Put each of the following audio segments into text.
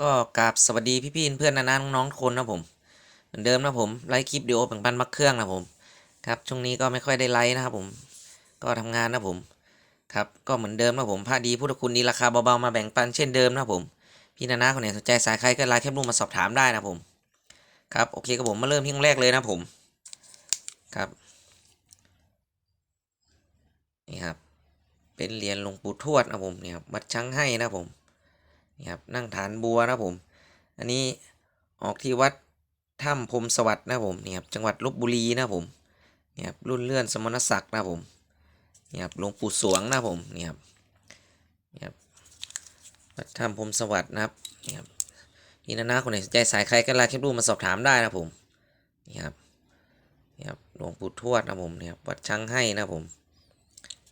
ก็กราบสวัสดีพี่ๆเพื่อนนานาน้องๆทุกคนนะผมเหมือนเดิมนะผมไลฟ์คลิปเดียวแบ่งปันมักเครื่องนะผมครับช่วงนี้ก็ไม่ค่อยได้ไลฟ์นะครับผมก็ทำงานนะผมครับก็เหมือนเดิมนะผมพระดีพุทธคุณดีราคาเบาๆมาแบ่งปันเช่นเดิมนะผมพี่นานาคนไหนสนใจสายใครก็ไลน์แคปรูปมาสอบถามได้นะผมครับโอเคครับผมมาเริ่มที่ตรงแรกเลยนะผมครับนี่ครับเป็นเหรียญหลวงปู่ทวดนะผมเนี่ยครับวัดช้างให้นะผม นี่ครับนั่งฐานบัวนะผม อันนี้ออกที่วัดถ้ำพรมสวัสดิ์นะผมนี่ครับจังหวัดลบบุรีนะผมนี่ครับรุ่นเลื่อนสมณศักดิ์นะผมนี่ครับหลวงปู่สวงนะผมนี่ครับนี่ครับวัดถ้ำพรมสวัสดิ์นะครับนี่ครับนี่นะนะคนไหนสนใจสายใครก็ไลน์แคปรูปมาสอบถามได้นะผมนี่ครับนี่ครับหลวงปู่ทวดนะผมนี่ครับวัดช้างให้นะผม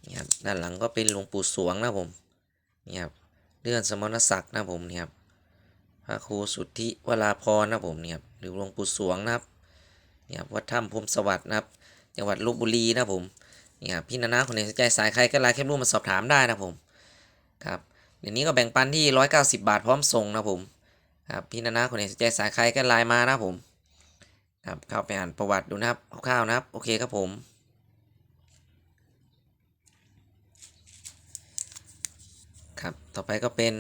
นี่ครับด้านหลังก็เป็นหลวงปู่สวงนะผมนี่ครับ เลื่อนสมณศักดิ์นะผมเนี่ยครับพระครูสุทธิวราพรนะผมเนี่ยครับหรือหลวงปู่สวงนะครับเนี่ยครับวัดถ้ำพรมสวัสดิ์นะครับ จังหวัดลบบุรีนะผมเนี่ยครับพี่นานาคนไหนสนใจสายใครก็ไลน์แคปรูปมาสอบถามได้นะผมครับเดี๋ยวนี้ก็แบ่งปันที่ 190 บาทพร้อมส่งนะผมครับพี่นานาคนไหนสนใจสายใครก็ไลน์มานะผมครับเข้าไปอ่านประวัติดูนะครับคร่าวๆนะครับ โอเคครับผม ครับ ต่อไปก็เป็น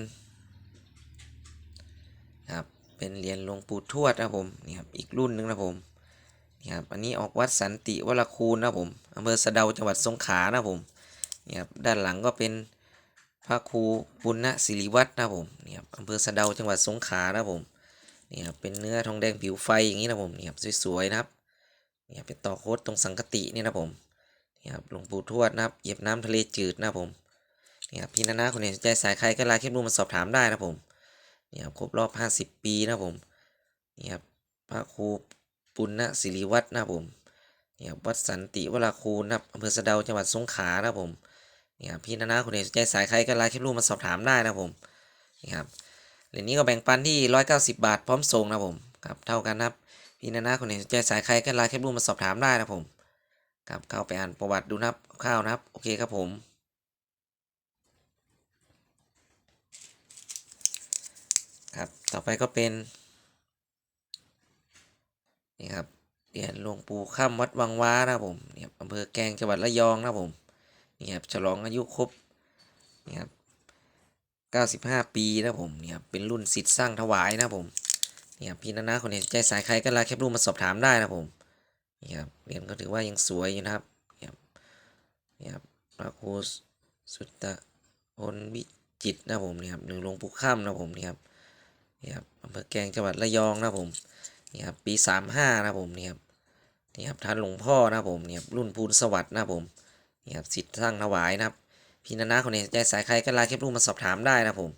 ครับเป็นเหรียญหลวงปู่ทวดนะผมนี่ครับอีกรุ่นหนึ่งนะผมนี่ครับอันนี้ออกวัดสันติวรคูณนะผมอำเภอสะเดาจังหวัดสงขลานะผมนี่ครับด้านหลังก็เป็นพระครูปุณณศิริวัฒน์นะผมนี่ครับอำเภอสะเดาจังหวัดสงขลานะผมนี่ครับเป็นเนื้อทองแดงผิวไฟอย่างนี้นะผมนี่ครับสวยๆนะครับนี่ครับเป็นต่อโคตรตรงสังกตินี่นะผมนี่ครับหลวงปู่ทวดนะครับเหยียบน้ำทะเลจืดนะผม นี่ครับพี่นานาคนไหนสนใจสายใครก็ไลน์แคปรูมาสอบถามได้นะผมนี่ครับครบรอบ 50 ปีนะผมนี่ครับพระครูปุณณศิริวัฒนะผมนี่ครับวัดสันติวราคูณนะอำเภอสะเดาจังหวัดสงขลานะผมนี่ครับพี่นานาคนไหนสนใจสายใครก็ไลน์แคปรูมาสอบถามได้นะผมนี่ครับเหรียญนี้ก็แบ่งปันที่ 190 บาทพร้อมส่งนะผมครับเท่ากันนะครับพี่นานาคนไหนสนใจสายใครก็ไลน์แคปรูมาสอบถามได้นะผมครับเข้าไปอ่านประวัติดูนะครับคร่าวนะครับ โอเคครับผม ครับ ต่อไปก็เป็น นี่ครับเหรียญหลวงปู่ข้ามวัดวังว้านะผมนี่ครับอำเภอแกลงจังหวัดระยองนะผมนี่ครับฉลองอายุครบนี่ครับ95 ปีนะผมนี่ครับเป็นรุ่นสิทธิ์สร้างถวายนะผมนี่ครับพี่นานาคนไหนสนใจสายใครก็ลน์แคปรูปมาสอบถามได้นะผมนี่ครับเหรียญก็ถือว่ายังสวยอยู่นะครับนี่ครับนี่ครับพระครูสุตตะพลวิจิตนะผมนี่ครับหรือหลวงปู่ข้ามนะผมนี่ครับ นี่ครับอำเภอแกลงจังหวัดระยองนะผมนี่ครับปีสามห้านะผมนี่ครับนี่ครับท่านหลวงพ่อนะผมนี่ครับรุ่นภูลสวัสดิ์นะผมนี่ครับสิทธิ์สร้างถวายนะครับพี่นานาคนนสนใจสายใครก็ไลน์แคปรูปมาสอบถามได้นะผม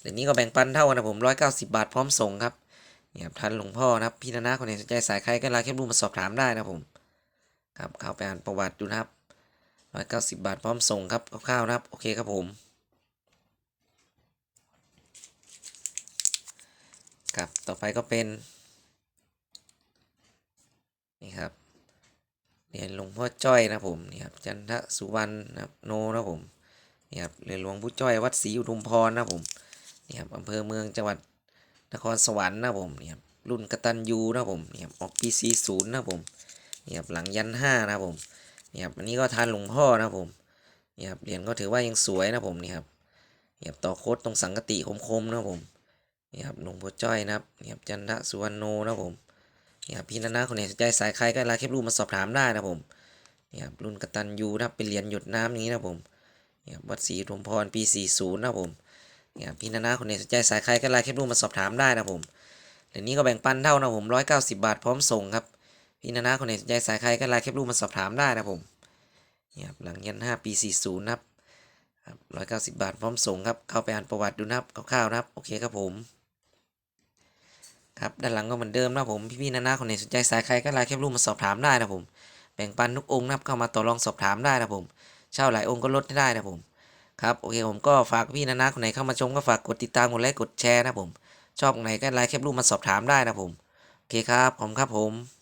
เดี๋ยวนี้ก็แบ่งปันเท่ากันนะผมร้อยเก้าสิบบาทพร้อมส่งครับนี่ครับท่านหลวงพ่อนะครับพี่นานาคนนสนใจสายใครก็ไลน์แคปรูปมาสอบถามได้นะครับผมครับเข้าไปอ่านประวัติดูนะครับร้อยเก้าสิบบาทพร้อมส่งครับคร่าวๆนะครับโอเคครับผม ครับต่อไปก็เป็น นี่ครับเหรียญหลวงพ่อจ้อยนะผมนี่ครับจันทสุวรรณนะครับโนนะผมนี่ครับเหรียญหลวงพ่อจ้อยวัดศรีอุทุมพรนะผมนี่ครับอำเภอเมืองจังหวัดนครสวรรค์นะผมนี่ครับรุ่นกตันยูนะผมนี่ครับออกปีสี่ศูนย์นะผมนี่ครับหลังยันห้านะผมนี่ครับอันนี้ก็ทานหลวงพ่อนะผมนี่ครับเหรียญก็ถือว่ายังสวยนะผมนี่ครับนี่ครับต่อโคตรตรงสังกติคมๆนะครับผม นี่ครับหลวงพ่อจ้อยนะครับนี่ครับจันทสุวรรณโนนะผมนี่ครับพี่นานาคนไหนสนใจสายใครก็ไลน์แคปรูปมาสอบถามได้นะผมนี่ครับรุ่นกตันยูนะครับเป็นเหรียญหยดน้ำอย่านี้นะผมนี่ครับวัดศรีอุทุมพรปี 40นะผมนี่ครับพี่นานาคนไหนสนใจสายใครก็ไลน์แคปรูปมาสอบถามได้นะผมเดี๋ยวนี้ก็แบ่งปันเท่านะครับผม190 บาทพร้อมส่งครับพี่นานาคนไหนสนใจสายใครก็ไลน์แคปรูปมาสอบถามได้นะผมนี่ครับหลังยัน5ปี 40นะครับครับ190บาทพร้อมส่งครับ เข้าไปอ่านประวัติดูนะครับคร่าวๆนะครับ โอเคครับผม ครับด้านหลังก็เหมือนเดิมนะผมพี่ๆนานาคนไหนสนใจสายใครก็ไลน์แคปรูปมาสอบถามได้นะผมแบ่งปันทุกองค์นะครับเข้ามาต่อรองสอบถามได้นะผมเช่าหลายองค์ก็ลดได้นะผมครับโอเคผมก็ฝากพี่นานาคนไหนเข้ามาชมก็ฝากกดติดตามกดไลค์กดแชร์นะผมชอบไหนก็ไลน์แคปรูปมาสอบถามได้นะผมโอเคครับผมครับผม